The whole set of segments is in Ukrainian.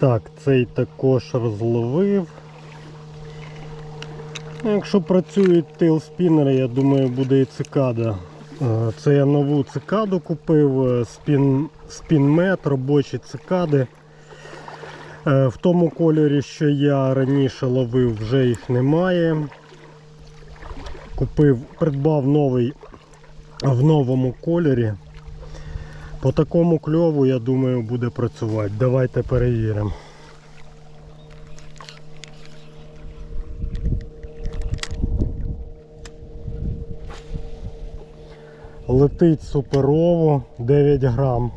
Так, цей також розловив. Ну, якщо працюють тейлспінери, я думаю, буде і цикада. Е, це я нову цикаду купив, е, спін, спінмет, робочі цикади. Е, В тому кольорі, що я раніше ловив, вже їх немає. Купив, придбав новий в новому кольорі. По такому кльову, я думаю, буде працювати. Давайте перевіримо. Летить суперово 9 грам.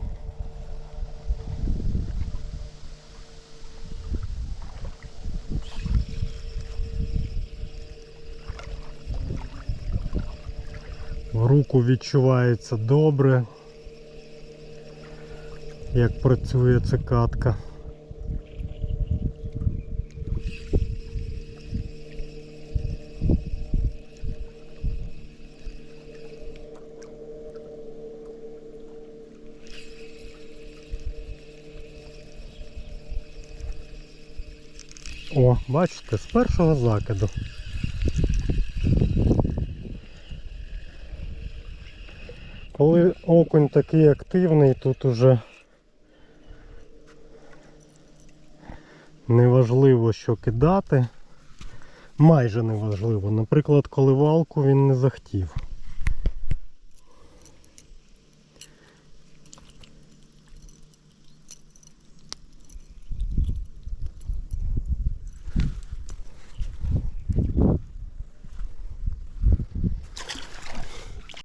Руку відчувається добре, як працює цикадка. О, бачите, з першого закиду. Коли окунь такий активний, тут уже неважливо, що кидати. Майже неважливо. Наприклад, коливалку він не захотів.